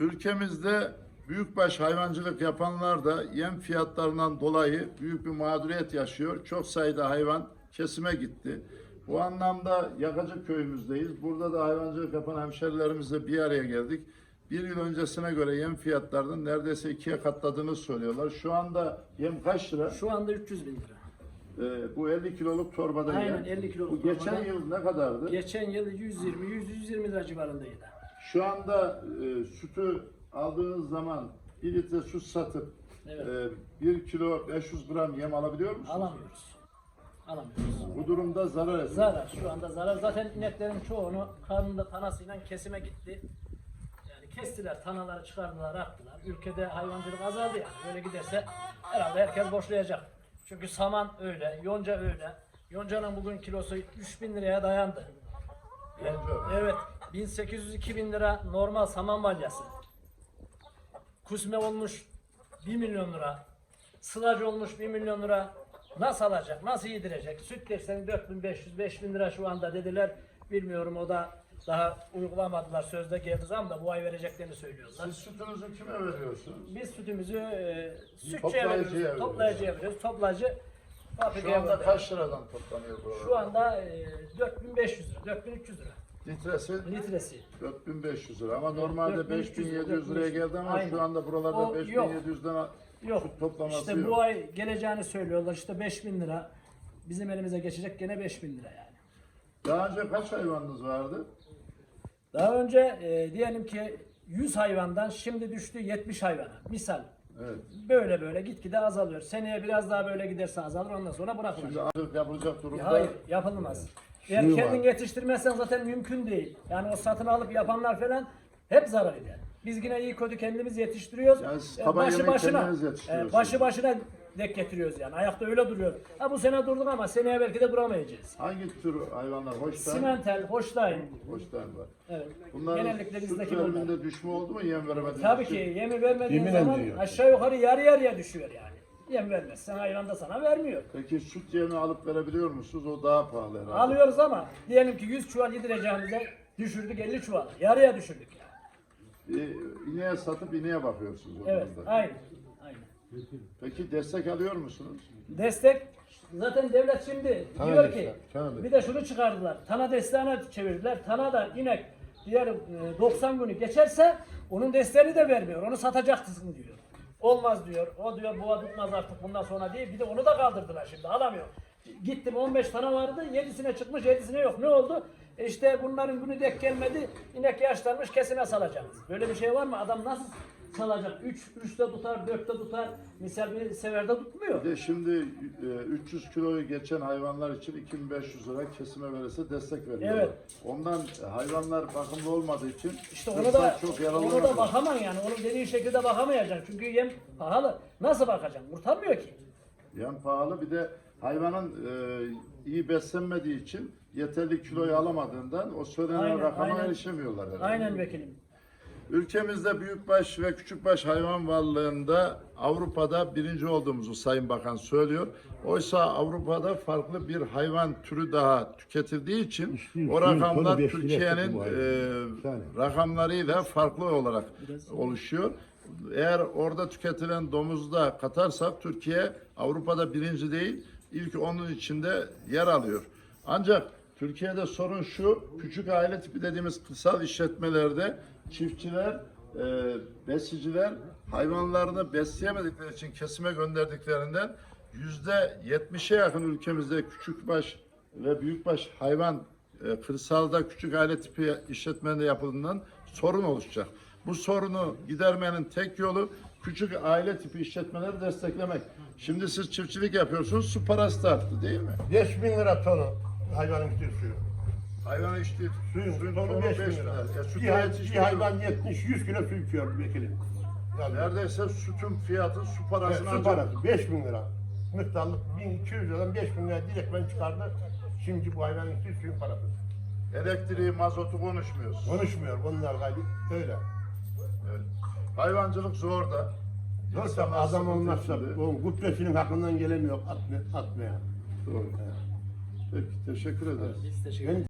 Ülkemizde büyükbaş hayvancılık yapanlar da yem fiyatlarından dolayı büyük bir mağduriyet yaşıyor. Çok sayıda hayvan kesime gitti. Bu anlamda Yakacı köyümüzdeyiz. Burada da hayvancılık yapan hemşerilerimizle bir araya geldik. Bir yıl öncesine göre yem fiyatlarının neredeyse ikiye katladığını söylüyorlar. Şu anda yem kaç lira? Şu anda 300 bin lira. Ee, bu 50 kiloluk torbada Aynen, yem. 50 kiloluk Bu geçen torbada. yıl ne kadardı? Geçen yıl 120 120 lira civarındaydı. Şu anda e, sütü aldığınız zaman 1 litre süt satıp Evet. e, 1 kilo 500 gram yem alabiliyor musunuz? Alamıyoruz. Alamıyoruz. Bu durumda zarar ediyor. Zarar şu anda zarar. Zaten ineklerin çoğunu karnında tanasıyla kesime gitti. Yani kestiler, tanaları çıkardılar, attılar. Ülkede hayvancılık azaldı yani. Böyle giderse herhalde herkes boşlayacak. Çünkü saman öyle, yonca öyle. Yoncanın bugün kilosu 3000 liraya dayandı. Evet, evet 1800-2000 lira normal saman balyası. Kusme olmuş 1 milyon lira. Sılacı olmuş 1 milyon lira. Nasıl alacak? Nasıl yedirecek? Süt dersen 4500-5000 lira şu anda dediler. Bilmiyorum o da daha uygulamadılar. Sözde geldi zam da bu ay vereceklerini söylüyorlar. Siz sütünüzü kime veriyorsunuz? Biz sütümüzü e, sütçüye Toplayıcıya veriyoruz. veriyoruz. Toplayıcıya veriyoruz. Toplacı Şu anda kaç liradan toplanıyor bu Şu anda e, 4500 lira, 4300 lira Litresi litresi. 4500 lira ama normalde 4300 lira, 5700 liraya geldi ama Aynen. şu anda buralarda O yok. 5700'den Yok. süt toplaması İşte yok. bu ay geleceğini söylüyorlar. İşte 5000 lira. Bizim elimize geçecek gene 5000 lira yani. Daha önce kaç hayvanınız vardı? Daha önce e, diyelim ki 100 hayvandan şimdi düştü 70 hayvana. Misal Evet. böyle böyle gitgide azalıyor. Seneye biraz daha böyle giderse azalır ondan sonra bırakılır. Şimdi artık yapılacak durumda. Hayır yapılmaz. Eğer Suyu kendin var. yetiştirmezsen zaten mümkün değil. Yani o satın alıp yapanlar falan hep zarar eder. Biz yine iyi kötü kendimiz yetiştiriyoruz. Siz E, kendiniz yetiştiriyorsunuz. e, başı başına dek getiriyoruz yani. Ayakta öyle duruyor. Ha bu sene durduk ama seneye belki de duramayacağız. Hangi tür hayvanlar? Hoştan, Simentel, Holstein. hoştan var. Evet. Bunların Genellikle süt bizdeki bunlar. veriminde düşme oldu mu yem veremediğiniz Tabii için? ki yemi vermediğin Yeminle zaman diyor. aşağı yukarı yarı yarıya düşüyor yani. Yem vermezsen hayvan da sana vermiyor. Peki süt yemi alıp verebiliyor musunuz? O daha pahalı herhalde. Alıyoruz ama diyelim ki 100 çuval yedireceğimize düşürdük 50 çuval. Yarıya düşürdük yani. E, ineğe satıp ineğe bakıyorsunuz o Evet, durumda. aynen. Aynen. Peki destek alıyor musunuz? Destek zaten devlet şimdi Tana diyor destek, ki tana bir de şunu çıkardılar. Tana desteğine çevirdiler. Tana da inek diğer e, 90 günü geçerse onun desteğini de vermiyor. Onu satacaksın diyor. Olmaz diyor. O diyor bu tutmaz artık bundan sonra değil. Bir de onu da kaldırdılar şimdi. Alamıyor. Gittim 15 tane vardı. 7'sine çıkmış 7'sine yok. Ne oldu? E işte bunların günü dek gelmedi. İnek yaşlanmış kesime salacağız. Böyle bir şey var mı? Adam nasıl salacak? 3 3'te tutar, 4'te tutar. Misal bir seferde tutmuyor. Bir de şimdi e, 300 kiloyu geçen hayvanlar için 2500 lira kesime verirse destek veriyorlar. Evet. Ondan hayvanlar bakımlı olmadığı için İşte kırsal da çok onu da bakaman yani. Onun dediği şekilde bakamayacaksın. Çünkü yem pahalı. Nasıl bakacaksın? Kurtarmıyor ki. Yem pahalı bir de hayvanın e, iyi beslenmediği için yeterli kiloyu alamadığından o söylenen Aynen, rakama aynen. erişemiyorlar. herhalde. Aynen vekilim. Ülkemizde büyükbaş ve küçükbaş hayvan varlığında Avrupa'da birinci olduğumuzu Sayın Bakan söylüyor. Oysa Avrupa'da farklı bir hayvan türü daha tüketildiği için İşte o rakamlar Türkiye'nin e, rakamlarıyla farklı olarak oluşuyor. Eğer orada tüketilen domuzu da katarsak Türkiye Avrupa'da birinci değil, ilk onun içinde yer alıyor. Ancak Türkiye'de sorun şu, küçük aile tipi dediğimiz kırsal işletmelerde çiftçiler, e, besiciler hayvanlarını besleyemedikleri için kesime gönderdiklerinden yüzde yetmişe yakın ülkemizde küçükbaş ve büyükbaş hayvan e, kırsalda küçük aile tipi işletmende yapıldığından sorun oluşacak. Bu sorunu gidermenin tek yolu küçük aile tipi işletmeleri desteklemek. Şimdi siz çiftçilik yapıyorsunuz, su parası da arttı değil mi? 5 bin lira tonu hayvanın sütü suyu. Hayvan içtiği Suyun suyun tonu tonu 5 bin lira. Ya sütü Bir, hay- bir hayvan 70-100 kilo su içiyor vekilim. Yani Neredeyse sütün fiyatı su evet, parasını su parası 5 bin lira. Miktarlık 1200 liradan 5 bin lira direkt ben çıkardı. Şimdi bu hayvanın sütü suyun parası. elektriği, mazotu konuşmuyoruz. Konuşmuyor bunlar gayri öyle. Evet. Hayvancılık zor da. Yoksa İnsanlar adam olmazsa içinde. o gutresinin hakkından gelemiyor atma, atmaya. Doğru. Peki teşekkür ederiz. Biz teşekkür Ben